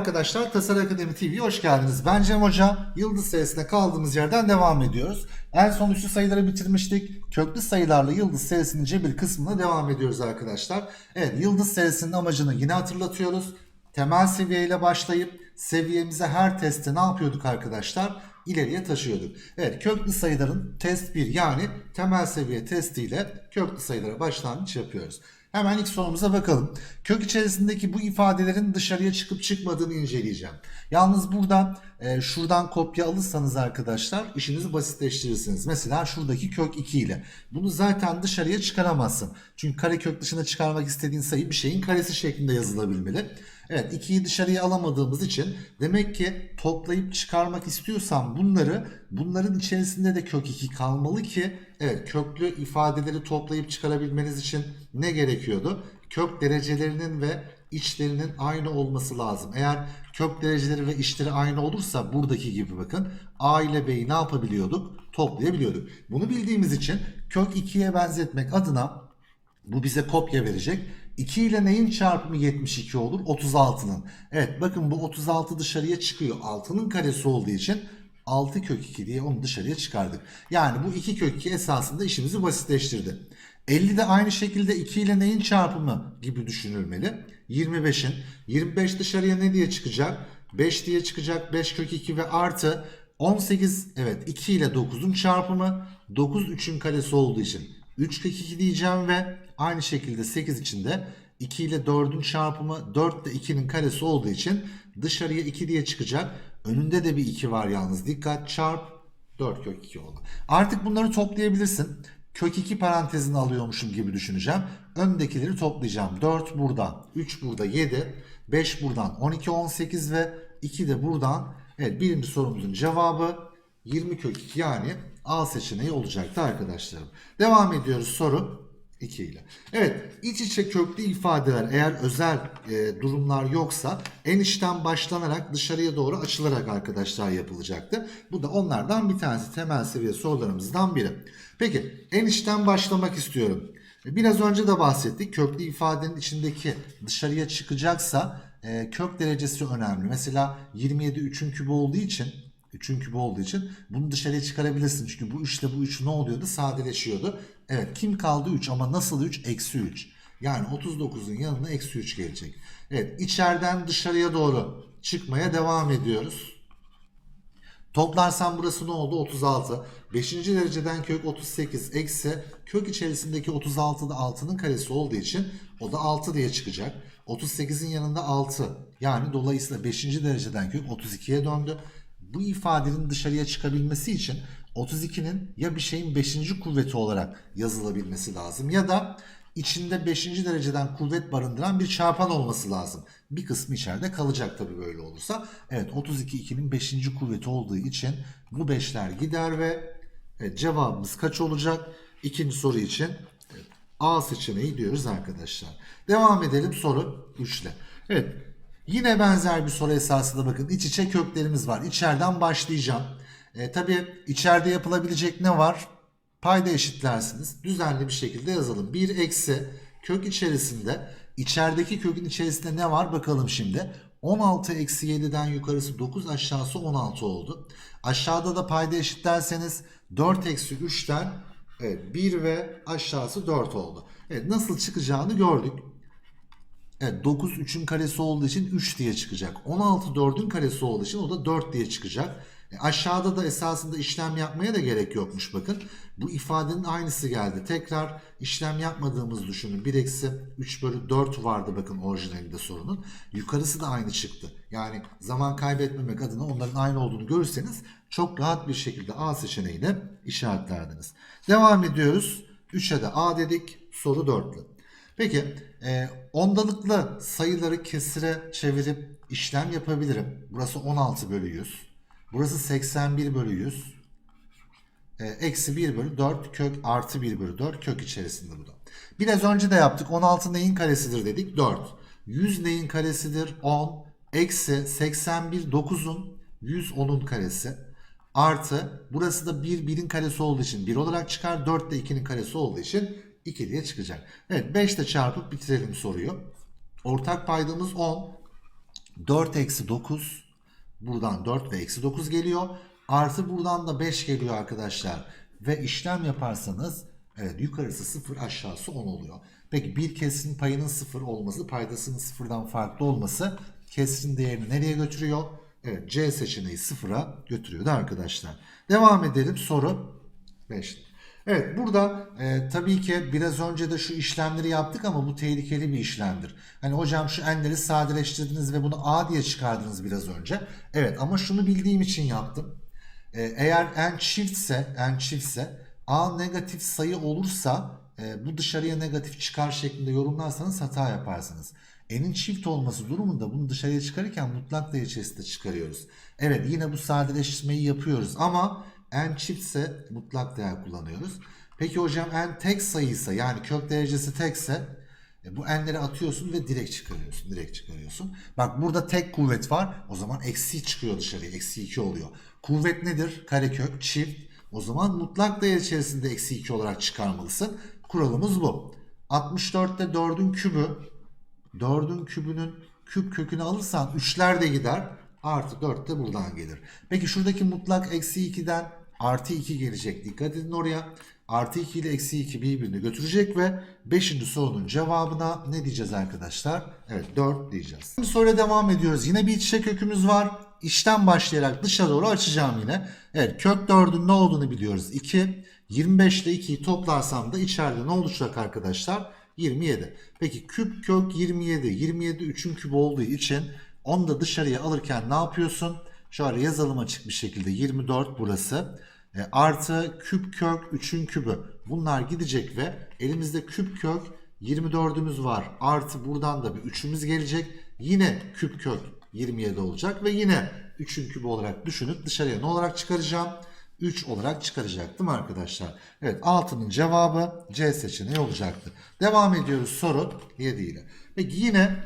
arkadaşlar, Tasarı Akademi TV'ye hoş geldiniz. Ben Cem Hoca, Yıldız serisine kaldığımız yerden devam ediyoruz. En son üçlü sayıları bitirmiştik. Köklü sayılarla Yıldız serisinin cebir kısmına devam ediyoruz arkadaşlar. Evet, Yıldız serisinin amacını yine hatırlatıyoruz. Temel seviyeyle başlayıp seviyemize her testte ne yapıyorduk arkadaşlar? İleriye taşıyorduk. Evet, köklü sayıların test 1 yani temel seviye testiyle köklü sayılara başlangıç yapıyoruz. Hemen ilk sorumuza bakalım. Kök içerisindeki bu ifadelerin dışarıya çıkıp çıkmadığını inceleyeceğim. Yalnız burada e, şuradan kopya alırsanız arkadaşlar işinizi basitleştirirsiniz. Mesela şuradaki kök 2 ile. Bunu zaten dışarıya çıkaramazsın. Çünkü karekök dışına çıkarmak istediğin sayı bir şeyin karesi şeklinde yazılabilmeli. Evet 2'yi dışarıya alamadığımız için demek ki toplayıp çıkarmak istiyorsam bunları bunların içerisinde de kök 2 kalmalı ki evet köklü ifadeleri toplayıp çıkarabilmeniz için ne gerekiyordu? Kök derecelerinin ve içlerinin aynı olması lazım. Eğer kök dereceleri ve içleri aynı olursa buradaki gibi bakın A ile B'yi ne yapabiliyorduk? Toplayabiliyorduk. Bunu bildiğimiz için kök 2'ye benzetmek adına bu bize kopya verecek. 2 ile neyin çarpımı 72 olur? 36'nın. Evet bakın bu 36 dışarıya çıkıyor. 6'nın karesi olduğu için 6 kök 2 diye onu dışarıya çıkardık. Yani bu 2 kök 2 esasında işimizi basitleştirdi. 50 de aynı şekilde 2 ile neyin çarpımı gibi düşünülmeli. 25'in. 25 dışarıya ne diye çıkacak? 5 diye çıkacak. 5 kök 2 ve artı 18 evet 2 ile 9'un çarpımı 9 3'ün karesi olduğu için 3 kök 2 diyeceğim ve aynı şekilde 8 için de 2 ile 4'ün çarpımı 4 de 2'nin karesi olduğu için dışarıya 2 diye çıkacak. Önünde de bir 2 var yalnız. Dikkat çarp 4 kök 2 oldu. Artık bunları toplayabilirsin. Kök 2 parantezini alıyormuşum gibi düşüneceğim. Öndekileri toplayacağım. 4 buradan, 3 burada 7, 5 buradan 12, 18 ve 2 de buradan. Evet birinci sorumuzun cevabı 20 kök 2 yani A seçeneği olacaktı arkadaşlarım. Devam ediyoruz soru 2 ile. Evet iç içe köklü ifadeler eğer özel e, durumlar yoksa en içten başlanarak dışarıya doğru açılarak arkadaşlar yapılacaktı. Bu da onlardan bir tanesi temel seviye sorularımızdan biri. Peki en içten başlamak istiyorum. Biraz önce de bahsettik köklü ifadenin içindeki dışarıya çıkacaksa e, kök derecesi önemli. Mesela 27 3'ün kübü olduğu için 3'ün kübü olduğu için bunu dışarıya çıkarabilirsin. Çünkü bu 3 ile bu 3 ne oluyordu? Sadeleşiyordu. Evet kim kaldı 3 ama nasıl 3? Eksi 3. Yani 39'un yanına eksi 3 gelecek. Evet içeriden dışarıya doğru çıkmaya devam ediyoruz. Toplarsam burası ne oldu? 36. 5. dereceden kök 38 eksi kök içerisindeki 36 da 6'nın karesi olduğu için o da 6 diye çıkacak. 38'in yanında 6. Yani dolayısıyla 5. dereceden kök 32'ye döndü. Bu ifadenin dışarıya çıkabilmesi için 32'nin ya bir şeyin 5. kuvveti olarak yazılabilmesi lazım ya da içinde 5. dereceden kuvvet barındıran bir çarpan olması lazım. Bir kısmı içeride kalacak tabii böyle olursa. Evet 32 2'nin 5. kuvveti olduğu için bu 5'ler gider ve evet, cevabımız kaç olacak? İkinci soru için A seçeneği diyoruz arkadaşlar. Devam edelim soru 3 ile. Evet yine benzer bir soru esasında bakın iç içe köklerimiz var. İçeriden başlayacağım. E, tabii içeride yapılabilecek ne var? Payda eşitlersiniz. Düzenli bir şekilde yazalım. 1 eksi kök içerisinde içerideki kökün içerisinde ne var bakalım şimdi. 16 eksi 7'den yukarısı 9 aşağısı 16 oldu. Aşağıda da payda eşitlerseniz 4 eksi 3'ten evet, 1 ve aşağısı 4 oldu. Evet nasıl çıkacağını gördük. Evet 9 3'ün karesi olduğu için 3 diye çıkacak. 16 4'ün karesi olduğu için o da 4 diye çıkacak. E aşağıda da esasında işlem yapmaya da gerek yokmuş bakın. Bu ifadenin aynısı geldi. Tekrar işlem yapmadığımız düşünün. 1 eksi 3 bölü 4 vardı bakın orijinalinde sorunun. Yukarısı da aynı çıktı. Yani zaman kaybetmemek adına onların aynı olduğunu görürseniz çok rahat bir şekilde A seçeneğini işaretlerdiniz. Devam ediyoruz. 3'e de A dedik. Soru 4'lü. Peki e, ondalıklı sayıları kesire çevirip işlem yapabilirim. Burası 16 bölü 100. Burası 81 bölü 100. E, eksi 1 bölü 4 kök artı 1 bölü 4 kök içerisinde bu da. Biraz önce de yaptık. 16 neyin karesidir dedik? 4. 100 neyin karesidir? 10. Eksi 81 9'un 100 10'un karesi. Artı burası da 1 1'in karesi olduğu için 1 olarak çıkar. 4 de 2'nin karesi olduğu için 2 diye çıkacak. Evet 5 ile çarpıp bitirelim soruyu. Ortak paydamız 10. 4 eksi 9 buradan 4 ve eksi 9 geliyor. Artı buradan da 5 geliyor arkadaşlar. Ve işlem yaparsanız evet yukarısı 0 aşağısı 10 oluyor. Peki bir kesrin payının 0 olması paydasının 0'dan farklı olması kesrin değerini nereye götürüyor? Evet C seçeneği 0'a götürüyordu arkadaşlar. Devam edelim soru 5. Evet burada e, tabii ki biraz önce de şu işlemleri yaptık ama bu tehlikeli bir işlemdir. Hani hocam şu enleri sadeleştirdiniz ve bunu A diye çıkardınız biraz önce. Evet ama şunu bildiğim için yaptım. E, eğer en çiftse, en çiftse A negatif sayı olursa e, bu dışarıya negatif çıkar şeklinde yorumlarsanız hata yaparsınız. N'in çift olması durumunda bunu dışarıya çıkarırken mutlak değer içerisinde çıkarıyoruz. Evet yine bu sadeleştirmeyi yapıyoruz ama n çiftse mutlak değer kullanıyoruz. Peki hocam n tek sayıysa yani kök derecesi tekse e, bu n'leri atıyorsun ve direkt çıkarıyorsun. Direkt çıkarıyorsun. Bak burada tek kuvvet var. O zaman eksi çıkıyor dışarıya. Eksi 2 oluyor. Kuvvet nedir? Karekök çift. O zaman mutlak değer içerisinde eksi 2 olarak çıkarmalısın. Kuralımız bu. 64'te 4'ün kübü 4'ün kübünün küp kökünü alırsan 3'ler de gider. Artı 4 de buradan gelir. Peki şuradaki mutlak eksi 2'den artı 2 gelecek. Dikkat edin oraya. Artı 2 ile eksi 2 birbirini götürecek ve 5. sorunun cevabına ne diyeceğiz arkadaşlar? Evet 4 diyeceğiz. Şimdi soruya devam ediyoruz. Yine bir iç içe kökümüz var. İşten başlayarak dışa doğru açacağım yine. Evet kök 4'ün ne olduğunu biliyoruz. 2. 25 ile 2'yi toplarsam da içeride ne olacak arkadaşlar? 27. Peki küp kök 27. 27 3'ün kübü olduğu için onu da dışarıya alırken ne yapıyorsun? Şöyle yazalım açık bir şekilde 24 burası. E, artı küp kök 3'ün kübü. Bunlar gidecek ve elimizde küp kök 24'ümüz var. Artı buradan da bir 3'ümüz gelecek. Yine küp kök 27 olacak ve yine 3'ün kübü olarak düşünüp dışarıya ne olarak çıkaracağım? 3 olarak çıkaracaktım arkadaşlar. Evet 6'nın cevabı C seçeneği olacaktı. Devam ediyoruz soru 7 ile. Peki yine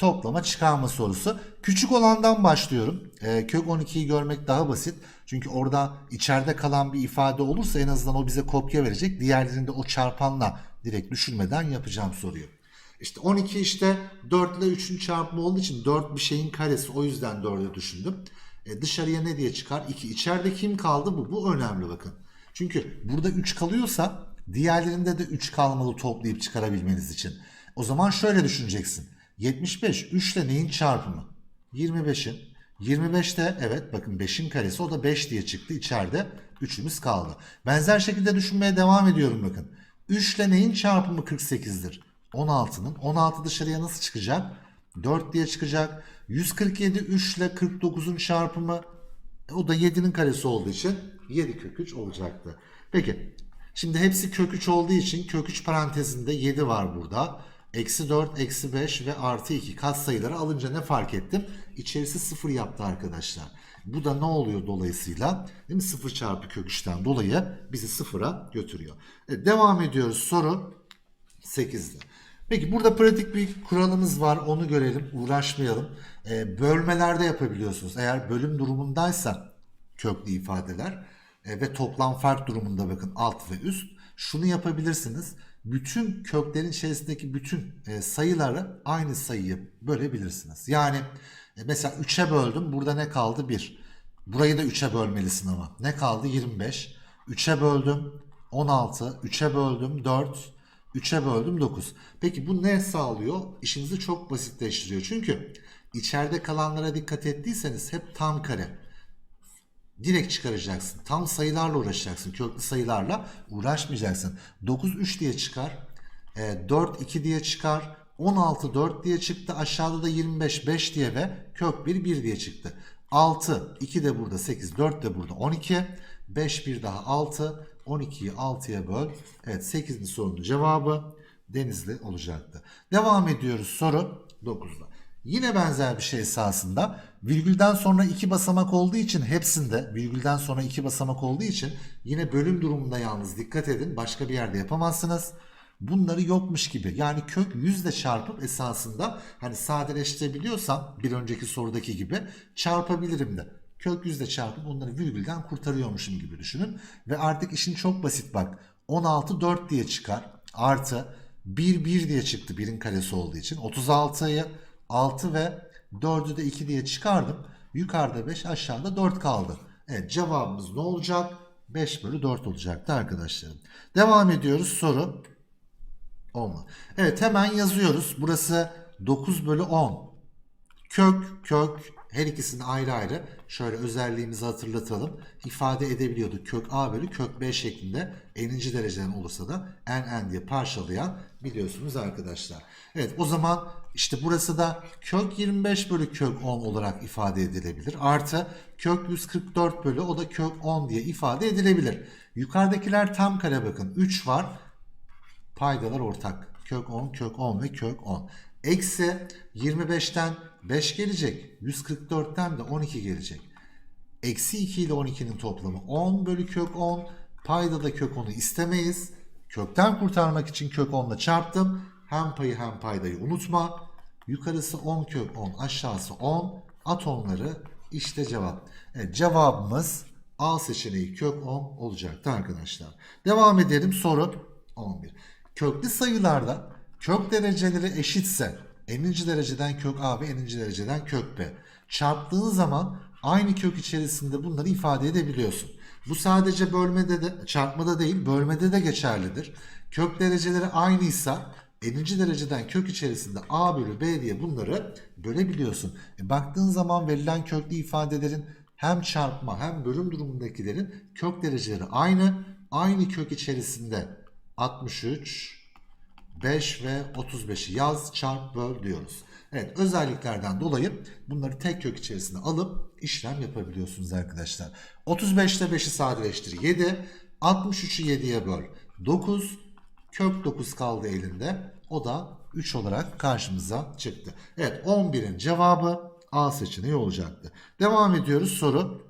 toplama çıkarma sorusu. Küçük olandan başlıyorum. Ee, kök 12'yi görmek daha basit. Çünkü orada içeride kalan bir ifade olursa en azından o bize kopya verecek. Diğerlerinde o çarpanla direkt düşünmeden yapacağım soruyu. İşte 12 işte 4 ile 3'ün çarpımı olduğu için 4 bir şeyin karesi. O yüzden 4'e düşündüm. E dışarıya ne diye çıkar? 2. İçeride kim kaldı bu? Bu önemli bakın. Çünkü burada 3 kalıyorsa diğerlerinde de 3 kalmalı toplayıp çıkarabilmeniz için. O zaman şöyle düşüneceksin. 75 3 ile neyin çarpımı? 25'in. 25'te evet bakın 5'in karesi o da 5 diye çıktı. İçeride 3'ümüz kaldı. Benzer şekilde düşünmeye devam ediyorum bakın. 3 ile neyin çarpımı 48'dir? 16'nın. 16 dışarıya nasıl çıkacak? 4 diye çıkacak. 147 3 ile 49'un çarpımı o da 7'nin karesi olduğu için 7 kök 3 olacaktı. Peki şimdi hepsi kök 3 olduğu için kök 3 parantezinde 7 var burada. Eksi 4, eksi 5 ve artı 2 kat sayıları alınca ne fark ettim? İçerisi 0 yaptı arkadaşlar. Bu da ne oluyor dolayısıyla? Değil mi? 0 çarpı kök 3'ten dolayı bizi 0'a götürüyor. Evet, devam ediyoruz. Soru 8'de. Peki burada pratik bir kuralımız var. Onu görelim. Uğraşmayalım. Ee, bölmelerde yapabiliyorsunuz. Eğer bölüm durumundaysa köklü ifadeler e, ve toplam fark durumunda bakın alt ve üst. Şunu yapabilirsiniz. Bütün köklerin içerisindeki bütün e, sayıları aynı sayıyı bölebilirsiniz. Yani e, mesela 3'e böldüm. Burada ne kaldı? 1. Burayı da 3'e bölmelisin ama. Ne kaldı? 25. 3'e böldüm. 16. 3'e böldüm. 4. 3'e böldüm 9. Peki bu ne sağlıyor? İşinizi çok basitleştiriyor. Çünkü içeride kalanlara dikkat ettiyseniz hep tam kare. Direkt çıkaracaksın. Tam sayılarla uğraşacaksın. Köklü sayılarla uğraşmayacaksın. 9 3 diye çıkar. E, 4 2 diye çıkar. 16 4 diye çıktı. Aşağıda da 25 5 diye ve kök 1 1 diye çıktı. 6 2 de burada 8 4 de burada 12 5 bir daha 6 12'yi 6'ya böl. Evet 8. sorunun cevabı Denizli olacaktı. Devam ediyoruz soru 9'da. Yine benzer bir şey esasında virgülden sonra iki basamak olduğu için hepsinde virgülden sonra iki basamak olduğu için yine bölüm durumunda yalnız dikkat edin başka bir yerde yapamazsınız. Bunları yokmuş gibi yani kök yüzle çarpıp esasında hani sadeleştirebiliyorsam bir önceki sorudaki gibi çarpabilirim de. Kök yüzle çarpıp onları virgülden kurtarıyormuşum gibi düşünün. Ve artık işin çok basit bak. 16 4 diye çıkar. Artı 1 1 diye çıktı birin karesi olduğu için. 36'yı 6 ve 4'ü de 2 diye çıkardım. Yukarıda 5 aşağıda 4 kaldı. Evet cevabımız ne olacak? 5 bölü 4 olacaktı arkadaşlarım. Devam ediyoruz soru. 10. Evet hemen yazıyoruz. Burası 9 bölü 10. Kök, kök her ikisini ayrı ayrı şöyle özelliğimizi hatırlatalım. ifade edebiliyorduk. Kök A bölü kök B şeklinde n'inci dereceden olursa da n n diye parçalayan biliyorsunuz arkadaşlar. Evet o zaman işte burası da kök 25 bölü kök 10 olarak ifade edilebilir. Artı kök 144 bölü o da kök 10 diye ifade edilebilir. Yukarıdakiler tam kare bakın 3 var. Paydalar ortak. Kök 10, kök 10 ve kök 10. Eksi 25'ten 5 gelecek. 144'ten de 12 gelecek. Eksi 2 ile 12'nin toplamı 10 bölü kök 10. Payda da kök 10'u istemeyiz. Kökten kurtarmak için kök 10 ile çarptım. Hem payı hem paydayı unutma. Yukarısı 10 kök 10 aşağısı 10. At onları işte cevap. Evet, cevabımız A seçeneği kök 10 olacaktı arkadaşlar. Devam edelim soru 11. Köklü sayılarda kök dereceleri eşitse n'inci dereceden kök A ve n'inci dereceden kök B çarptığın zaman aynı kök içerisinde bunları ifade edebiliyorsun. Bu sadece bölmede de çarpmada değil bölmede de geçerlidir. Kök dereceleri aynıysa n'inci dereceden kök içerisinde a bölü b diye bunları bölebiliyorsun. E, baktığın zaman verilen köklü ifadelerin hem çarpma hem bölüm durumundakilerin kök dereceleri aynı. Aynı kök içerisinde 63, 5 ve 35'i yaz, çarp, böl diyoruz. Evet özelliklerden dolayı bunları tek kök içerisinde alıp işlem yapabiliyorsunuz arkadaşlar. 35 ile 5'i sadeleştir 7. 63'ü 7'ye böl 9. Kök 9 kaldı elinde. O da 3 olarak karşımıza çıktı. Evet 11'in cevabı A seçeneği olacaktı. Devam ediyoruz soru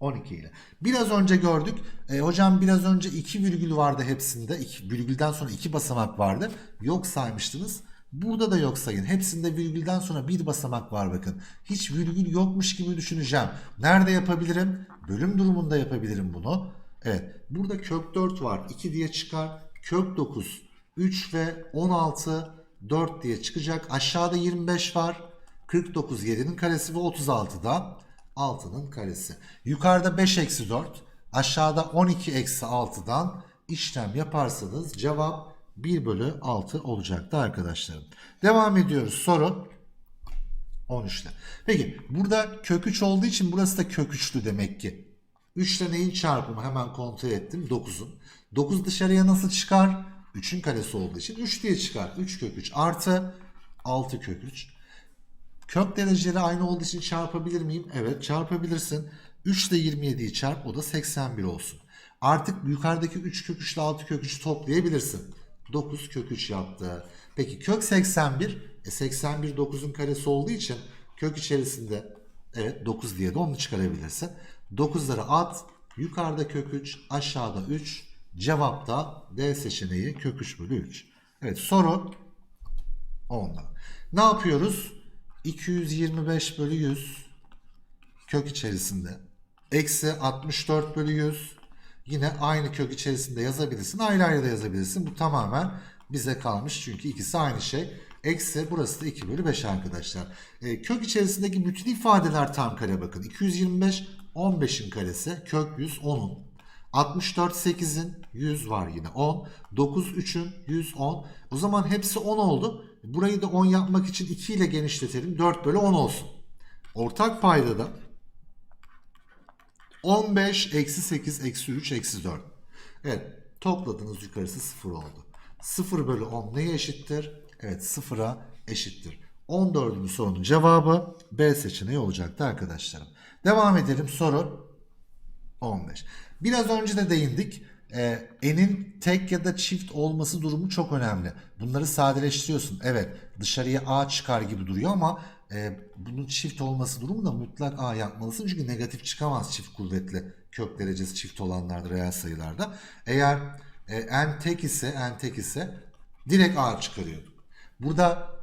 12 ile. Biraz önce gördük. E, hocam biraz önce 2 virgül vardı hepsinde. 2 virgülden sonra 2 basamak vardı. Yok saymıştınız. Burada da yok sayın. Hepsinde virgülden sonra bir basamak var bakın. Hiç virgül yokmuş gibi düşüneceğim. Nerede yapabilirim? Bölüm durumunda yapabilirim bunu. Evet. Burada kök 4 var. 2 diye çıkar. Kök 9, 3 ve 16, 4 diye çıkacak. Aşağıda 25 var. 49 7'nin karesi ve 36 da 6'nın karesi. Yukarıda 5 eksi 4. Aşağıda 12 eksi 6'dan işlem yaparsanız cevap 1 bölü 6 olacaktı arkadaşlarım. Devam ediyoruz soru 13'te. Peki burada kök 3 olduğu için burası da kök 3'lü demek ki. 3 ile neyin çarpımı hemen kontrol ettim 9'un. 9 dışarıya nasıl çıkar? 3'ün karesi olduğu için 3 diye çıkar. 3 kök 3 artı 6 kök 3. Kök dereceleri aynı olduğu için çarpabilir miyim? Evet çarpabilirsin. 3 ile 27'yi çarp o da 81 olsun. Artık yukarıdaki 3 kök 3 ile 6 kök 3'ü toplayabilirsin. 9 kök 3 yaptı. Peki kök 81 e 81 9'un karesi olduğu için kök içerisinde evet 9 diye de onu çıkarabilirsin. 9'ları at. Yukarıda kök 3 aşağıda 3 cevap da D seçeneği kök 3 bölü 3. Evet soru 10'da. Ne yapıyoruz? 225 bölü 100 kök içerisinde. Eksi 64 bölü 100 yine aynı kök içerisinde yazabilirsin. Ayrı ayrı da yazabilirsin. Bu tamamen bize kalmış çünkü ikisi aynı şey. Eksi burası da 2 bölü 5 arkadaşlar. E, kök içerisindeki bütün ifadeler tam kare bakın. 225 15'in karesi. Kök 100 10'un. 64 8'in 100 var yine 10. 9 3'ün 110. O zaman hepsi 10 oldu. Burayı da 10 yapmak için 2 ile genişletelim. 4 bölü 10 olsun. Ortak payda da 15 eksi 8 eksi 3 eksi 4. Evet topladınız yukarısı 0 oldu. 0 bölü 10 neye eşittir? Evet 0'a eşittir. 14. sorunun cevabı B seçeneği olacaktı arkadaşlarım. Devam edelim soru 15. Biraz önce de değindik. Ee, n'in tek ya da çift olması durumu çok önemli. Bunları sadeleştiriyorsun. Evet dışarıya a çıkar gibi duruyor ama e, bunun çift olması durumu da mutlak a yapmalısın. Çünkü negatif çıkamaz çift kuvvetli kök derecesi çift olanlarda reel sayılarda. Eğer e, n tek ise n tek ise direkt a çıkarıyorduk. Burada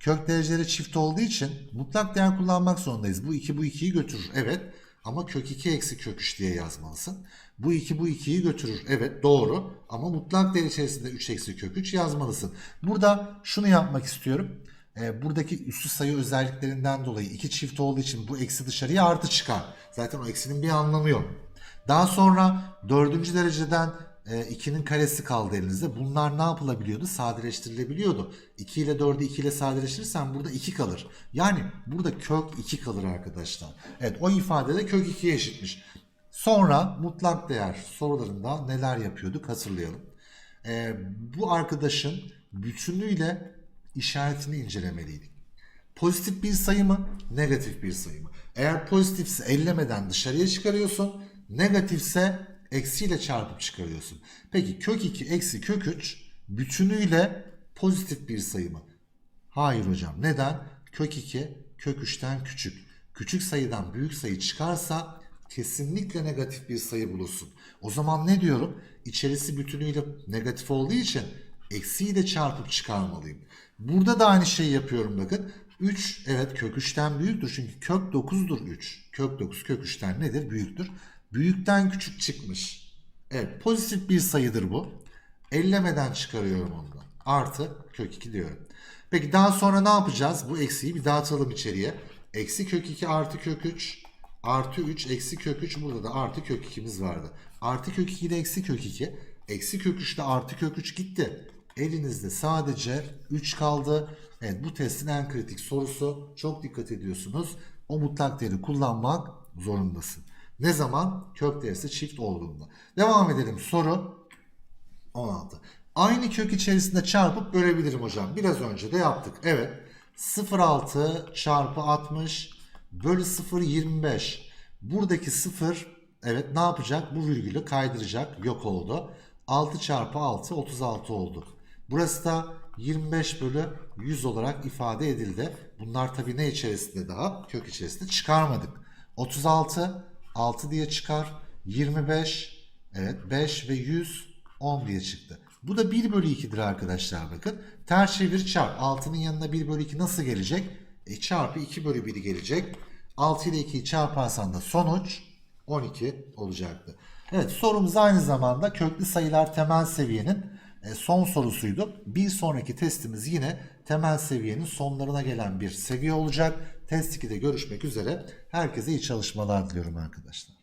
kök dereceleri çift olduğu için mutlak değer kullanmak zorundayız. Bu 2 bu 2'yi götürür. Evet. Ama kök 2 eksi kök 3 diye yazmalısın. Bu 2 bu 2'yi götürür. Evet doğru. Ama mutlak değer içerisinde 3 eksi kök 3 yazmalısın. Burada şunu yapmak istiyorum. e, buradaki üslü sayı özelliklerinden dolayı iki çift olduğu için bu eksi dışarıya artı çıkar. Zaten o eksinin bir anlamı yok. Daha sonra dördüncü dereceden 2'nin karesi kaldı elinizde. Bunlar ne yapılabiliyordu? Sadeleştirilebiliyordu. 2 ile 4'ü 2 ile sadeleştirirsen burada 2 kalır. Yani burada kök 2 kalır arkadaşlar. Evet o ifadede kök 2'ye eşitmiş. Sonra mutlak değer sorularında neler yapıyorduk hatırlayalım. Ee, bu arkadaşın bütünüyle işaretini incelemeliydik. Pozitif bir sayı mı? Negatif bir sayı mı? Eğer pozitifse ellemeden dışarıya çıkarıyorsun. Negatifse eksiyle çarpıp çıkarıyorsun. Peki kök 2 eksi kök 3 bütünüyle pozitif bir sayı mı? Hayır hocam. Neden? Kök 2 kök 3'ten küçük. Küçük sayıdan büyük sayı çıkarsa kesinlikle negatif bir sayı bulursun. O zaman ne diyorum? İçerisi bütünüyle negatif olduğu için eksiyi de çarpıp çıkarmalıyım. Burada da aynı şeyi yapıyorum bakın. 3 evet kök 3'ten büyüktür çünkü kök 9'dur 3. Kök 9 kök 3'ten nedir? Büyüktür. Büyükten küçük çıkmış. Evet pozitif bir sayıdır bu. Ellemeden çıkarıyorum ondan. Artı kök 2 diyorum. Peki daha sonra ne yapacağız? Bu eksiyi bir dağıtalım içeriye. Eksi kök 2 artı kök 3 artı 3 eksi kök 3 burada da artı kök 2'miz vardı. Artı kök 2 ile eksi kök 2. Eksi kök 3 ile artı kök 3 gitti. Elinizde sadece 3 kaldı. Evet bu testin en kritik sorusu. Çok dikkat ediyorsunuz. O mutlak değeri kullanmak zorundasın. Ne zaman? Kök değerisi çift olduğunda. Devam edelim. Soru 16. Aynı kök içerisinde çarpıp bölebilirim hocam. Biraz önce de yaptık. Evet. 0,6 çarpı 60 bölü 0 25. Buradaki 0 evet ne yapacak? Bu virgülü kaydıracak. Yok oldu. 6 çarpı 6 36 oldu. Burası da 25 bölü 100 olarak ifade edildi. Bunlar tabii ne içerisinde daha? Kök içerisinde çıkarmadık. 36 6 diye çıkar. 25 evet 5 ve 100 10 diye çıktı. Bu da 1 bölü 2'dir arkadaşlar bakın. Ters çevir çarp. 6'nın yanına 1 bölü 2 nasıl gelecek? E, çarpı 2 bölü 1 gelecek. 6 ile 2'yi çarparsan da sonuç 12 olacaktı. Evet sorumuz aynı zamanda köklü sayılar temel seviyenin son sorusuydu. Bir sonraki testimiz yine temel seviyenin sonlarına gelen bir seviye olacak. Test 2'de görüşmek üzere. Herkese iyi çalışmalar diliyorum arkadaşlar.